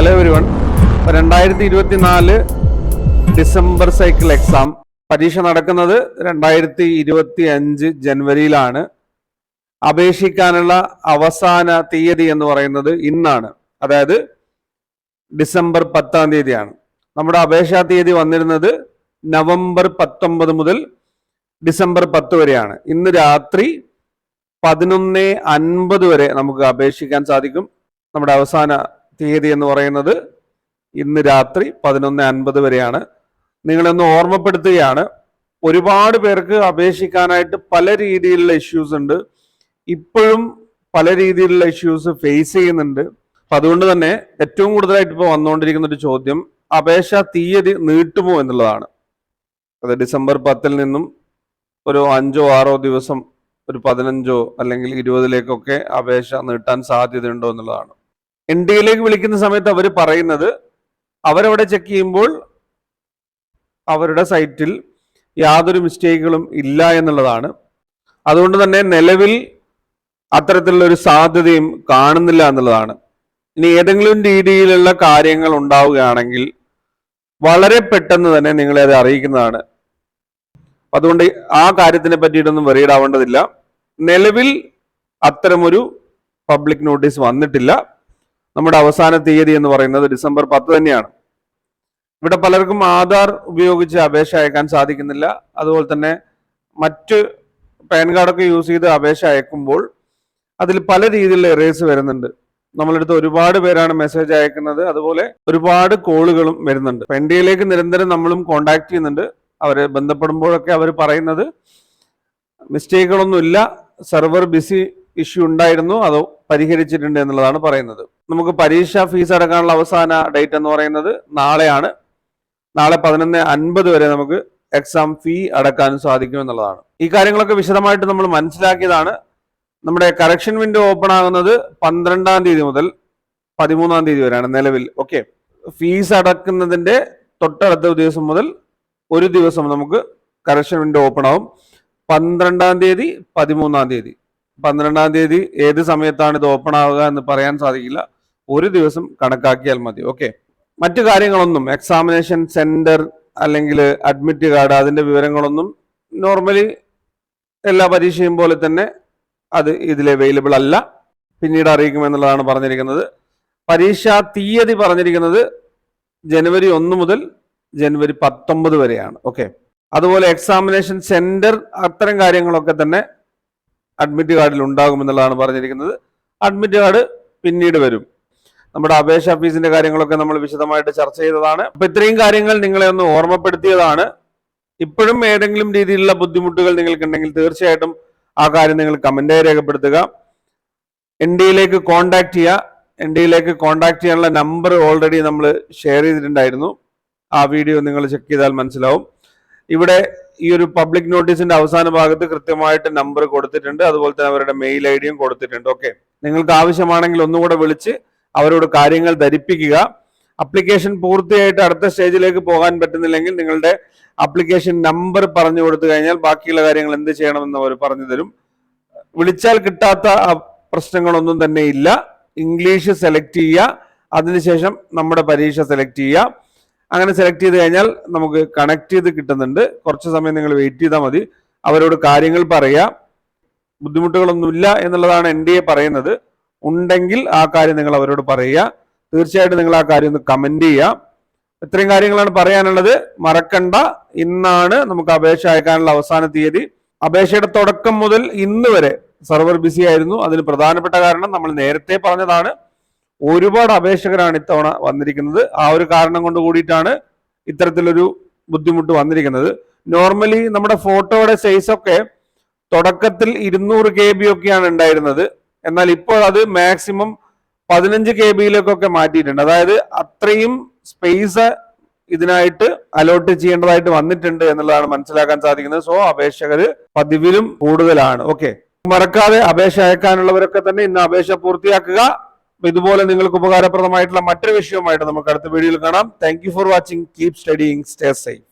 Hello every one രണ്ടായിരത്തി ഇരുപത്തിനാല് December cycle exam. പരീക്ഷ നടക്കുന്നത് രണ്ടായിരത്തി ഇരുപത്തി അഞ്ച് ജനുവരിയിലാണ്. അപേക്ഷിക്കാനുള്ള അവസാന തീയതി എന്ന് പറയുന്നത് ഇന്നാണ്. അതായത് ഡിസംബർ പത്താം തീയതിയാണ്. നമ്മുടെ അപേക്ഷാ തീയതി വന്നിരുന്നത് നവംബർ പത്തൊമ്പത് മുതൽ ഡിസംബർ പത്ത് വരെയാണ്. ഇന്ന് രാത്രി പതിനൊന്ന് അൻപത് വരെ നമുക്ക് അപേക്ഷിക്കാൻ സാധിക്കും. നമ്മുടെ അവസാന തീയതി എന്ന് പറയുന്നത് ഇന്ന് രാത്രി പതിനൊന്ന് അൻപത് വരെയാണ്. നിങ്ങളൊന്ന് ഓർമ്മപ്പെടുത്തുകയാണ്. ഒരുപാട് പേർക്ക് അപേക്ഷിക്കാനായിട്ട് പല രീതിയിലുള്ള ഇഷ്യൂസ് ഉണ്ട്. ഇപ്പോഴും പല രീതിയിലുള്ള ഇഷ്യൂസ് ഫേസ് ചെയ്യുന്നുണ്ട്. അപ്പൊ അതുകൊണ്ട് തന്നെ ഏറ്റവും കൂടുതലായിട്ട് ഇപ്പോൾ വന്നുകൊണ്ടിരിക്കുന്ന ഒരു ചോദ്യം അപേക്ഷ തീയതി നീട്ടുമോ എന്നുള്ളതാണ്. അത് ഡിസംബർ പത്തിൽ നിന്നും ഒരു അഞ്ചോ ആറോ ദിവസം ഒരു പതിനഞ്ചോ അല്ലെങ്കിൽ ഇരുപതിലേക്കൊക്കെ അപേക്ഷ നീട്ടാൻ സാധ്യതയുണ്ടോ എന്നുള്ളതാണ്. എൻ ഡി എയിലേക്ക് വിളിക്കുന്ന സമയത്ത് അവർ പറയുന്നത് അവരവിടെ ചെക്ക് ചെയ്യുമ്പോൾ അവരുടെ സൈറ്റിൽ യാതൊരു മിസ്റ്റേക്കുകളും ഇല്ല എന്നുള്ളതാണ്. അതുകൊണ്ട് തന്നെ നിലവിൽ അത്തരത്തിലുള്ള ഒരു സാധ്യതയും കാണുന്നില്ല എന്നുള്ളതാണ്. ഇനി ഏതെങ്കിലും രീതിയിലുള്ള കാര്യങ്ങൾ ഉണ്ടാവുകയാണെങ്കിൽ വളരെ പെട്ടെന്ന് തന്നെ നിങ്ങളെ അത് അറിയിക്കുന്നതാണ്. അതുകൊണ്ട് ആ കാര്യത്തിനെ പറ്റിയിട്ടൊന്നും വെറിയിടാവേണ്ടതില്ല നിലവിൽ അത്തരമൊരു പബ്ലിക് നോട്ടീസ് വന്നിട്ടില്ല. നമ്മുടെ അവസാന തീയതി എന്ന് പറയുന്നത് ഡിസംബർ പത്ത് തന്നെയാണ്. ഇവിടെ പലർക്കും ആധാർ ഉപയോഗിച്ച് അപേക്ഷ അയക്കാൻ സാധിക്കുന്നില്ല. അതുപോലെ തന്നെ മറ്റ് പാൻ കാർഡൊക്കെ യൂസ് ചെയ്ത് അപേക്ഷ അയക്കുമ്പോൾ അതിൽ പല രീതിയിലുള്ള എറേസ് വരുന്നുണ്ട്. നമ്മളെടുത്ത് ഒരുപാട് പേരാണ് മെസ്സേജ് അയക്കുന്നത്. അതുപോലെ ഒരുപാട് കോളുകളും വരുന്നുണ്ട്. എൻ നിരന്തരം നമ്മളും കോണ്ടാക്ട് ചെയ്യുന്നുണ്ട്. അവരെ ബന്ധപ്പെടുമ്പോഴൊക്കെ അവർ പറയുന്നത് മിസ്റ്റേക്കുകളൊന്നുമില്ല. സെർവർ ബിസി ഇഷ്യൂ ഉണ്ടായിരുന്നു അത് പരിഹരിച്ചിട്ടുണ്ട് എന്നുള്ളതാണ് പറയുന്നത്. നമുക്ക് പരീക്ഷാ ഫീസ് അടക്കാനുള്ള അവസാന ഡേറ്റ് എന്ന് പറയുന്നത് നാളെയാണ്. നാളെ പതിനൊന്ന് അൻപത് വരെ നമുക്ക് എക്സാം ഫീ അടക്കാൻ സാധിക്കും എന്നുള്ളതാണ്. ഈ കാര്യങ്ങളൊക്കെ വിശദമായിട്ട് നമ്മൾ മനസ്സിലാക്കിയതാണ്. നമ്മുടെ കറക്ഷൻ വിൻഡോ ഓപ്പൺ ആകുന്നത് പന്ത്രണ്ടാം തീയതി മുതൽ പതിമൂന്നാം തീയതി വരെയാണ് നിലവിൽ. ഓക്കെ ഫീസ് അടക്കുന്നതിന്റെ തൊട്ടടുത്ത ദിവസം മുതൽ ഒരു ദിവസം നമുക്ക് കറക്ഷൻ വിൻഡോ ഓപ്പൺ ആവും. പന്ത്രണ്ടാം തീയതി പതിമൂന്നാം തീയതി. പന്ത്രണ്ടാം തീയതി ഏത് സമയത്താണ് ഇത് ഓപ്പൺ ആവുക എന്ന് പറയാൻ സാധിക്കില്ല. ഒരു ദിവസം കണക്കാക്കിയാൽ മതി. ഓക്കെ മറ്റു കാര്യങ്ങളൊന്നും എക്സാമിനേഷൻ സെന്റർ അല്ലെങ്കിൽ അഡ്മിറ്റ് കാർഡ് അതിന്റെ വിവരങ്ങളൊന്നും നോർമലി എല്ലാ പരീക്ഷയും പോലെ തന്നെ അത് ഇതിൽ അവൈലബിൾ അല്ല. പിന്നീട് അറിയിക്കുമെന്നുള്ളതാണ് പറഞ്ഞിരിക്കുന്നത്. പരീക്ഷാ തീയതി പറഞ്ഞിരിക്കുന്നത് ജനുവരി ഒന്ന് മുതൽ ജനുവരി പത്തൊമ്പത് വരെയാണ്. ഓക്കെ അതുപോലെ എക്സാമിനേഷൻ സെന്റർ അത്തരം കാര്യങ്ങളൊക്കെ തന്നെ അഡ്മിറ്റ് കാർഡിൽ ഉണ്ടാകുമെന്നുള്ളതാണ് പറഞ്ഞിരിക്കുന്നത്. അഡ്മിറ്റ് കാർഡ് പിന്നീട് വരും. നമ്മുടെ അപേക്ഷ ഫീസിന്റെ കാര്യങ്ങളൊക്കെ നമ്മൾ വിശദമായിട്ട് ചർച്ച ചെയ്തതാണ്. അപ്പൊ ഇത്രയും കാര്യങ്ങൾ നിങ്ങളെ ഒന്ന് ഓർമ്മപ്പെടുത്തിയതാണ്. ഇപ്പോഴും ഏതെങ്കിലും രീതിയിലുള്ള ബുദ്ധിമുട്ടുകൾ നിങ്ങൾക്കുണ്ടെങ്കിൽ തീർച്ചയായിട്ടും ആ കാര്യം നിങ്ങൾ കമന്റായി രേഖപ്പെടുത്തുക. എൻ ഡിയിലേക്ക് കോണ്ടാക്ട് ചെയ്യുക. എൻ ഡിയിലേക്ക് കോണ്ടാക്ട് ചെയ്യാനുള്ള നമ്പർ ഓൾറെഡി നമ്മൾ ഷെയർ ചെയ്തിട്ടുണ്ടായിരുന്നു. ആ വീഡിയോ നിങ്ങൾ ചെക്ക് ചെയ്താൽ മനസ്സിലാവും. ഇവിടെ ഈ ഒരു പബ്ലിക് നോട്ടീസിന്റെ അവസാന ഭാഗത്ത് കൃത്യമായിട്ട് നമ്പർ കൊടുത്തിട്ടുണ്ട്. അതുപോലെ തന്നെ അവരുടെ മെയിൽ ഐ ഡിയും കൊടുത്തിട്ടുണ്ട്. ഓക്കെ നിങ്ങൾക്ക് ആവശ്യമാണെങ്കിൽ ഒന്നുകൂടെ വിളിച്ച് അവരോട് കാര്യങ്ങൾ ധരിപ്പിക്കുക. അപ്ലിക്കേഷൻ പൂർത്തിയായിട്ട് അടുത്ത സ്റ്റേജിലേക്ക് പോകാൻ പറ്റുന്നില്ലെങ്കിൽ നിങ്ങളുടെ അപ്ലിക്കേഷൻ നമ്പർ പറഞ്ഞു കൊടുത്തു കഴിഞ്ഞാൽ ബാക്കിയുള്ള കാര്യങ്ങൾ എന്ത് ചെയ്യണമെന്ന് അവർ പറഞ്ഞു തരും. വിളിച്ചാൽ കിട്ടാത്ത പ്രശ്നങ്ങളൊന്നും തന്നെ ഇല്ല. ഇംഗ്ലീഷ് സെലക്ട് ചെയ്യുക. അതിനുശേഷം നമ്മുടെ പരീക്ഷ സെലക്ട് ചെയ്യുക. അങ്ങനെ സെലക്ട് ചെയ്ത് കഴിഞ്ഞാൽ നമുക്ക് കണക്ട് ചെയ്ത് കിട്ടുന്നുണ്ട്. കുറച്ച് സമയം നിങ്ങൾ വെയിറ്റ് ചെയ്താൽ മതി. അവരോട് കാര്യങ്ങൾ പറയുക ബുദ്ധിമുട്ടുകളൊന്നുമില്ല എന്നുള്ളതാണ് എൻ ഡി എ പറയുന്നത്. ഉണ്ടെങ്കിൽ ആ കാര്യം നിങ്ങൾ അവരോട് പറയുക. തീർച്ചയായിട്ടും നിങ്ങൾ ആ കാര്യം ഒന്ന് കമന്റ് ചെയ്യുക. ഇത്രയും കാര്യങ്ങളാണ് പറയാനുള്ളത്. മറക്കണ്ട. ഇന്നാണ് നമുക്ക് അപേക്ഷ അയക്കാനുള്ള അവസാന തീയതി. അപേക്ഷയുടെ തുടക്കം മുതൽ ഇന്ന് വരെ സെർവർ ബിസി ആയിരുന്നു. അതിന് പ്രധാനപ്പെട്ട കാരണം നമ്മൾ നേരത്തെ പറഞ്ഞതാണ്. ഒരുപാട് അപേക്ഷകരാണ് ഇത്തവണ വന്നിരിക്കുന്നത്. ആ ഒരു കാരണം കൊണ്ട് കൂടിയിട്ടാണ് ഇത്തരത്തിലൊരു ബുദ്ധിമുട്ട് വന്നിരിക്കുന്നത്. നോർമലി നമ്മുടെ ഫോട്ടോയുടെ സൈസ് ഒക്കെ തുടക്കത്തിൽ ഇരുന്നൂറ് കെ ബി ഒക്കെയാണ് ഉണ്ടായിരുന്നത്. എന്നാൽ ഇപ്പോൾ അത് മാക്സിമം പതിനഞ്ച് കെ ബിയിലേക്കൊക്കെ മാറ്റിയിട്ടുണ്ട്. അതായത് അത്രയും സ്പേസ് ഇതിനായിട്ട് അലോട്ട് ചെയ്യേണ്ടതായിട്ട് വന്നിട്ടുണ്ട് എന്നുള്ളതാണ് മനസ്സിലാക്കാൻ സാധിക്കുന്നത്. സോ അപേക്ഷകർ പതിവിലും കൂടുതലാണ്. ഓക്കെ മറക്കാതെ അപേക്ഷ അയക്കാനുള്ളവരൊക്കെ തന്നെ ഇന്ന് അപേക്ഷ പൂർത്തിയാക്കുക. ഇതുപോലെ നിങ്ങൾക്ക് ഉപകാരപ്രദമായിട്ടുള്ള മറ്റൊരു വിഷയവുമായിട്ട് നമുക്ക് അടുത്ത വീഡിയോയിൽ കാണാം. Thank for watching keep studying stay safe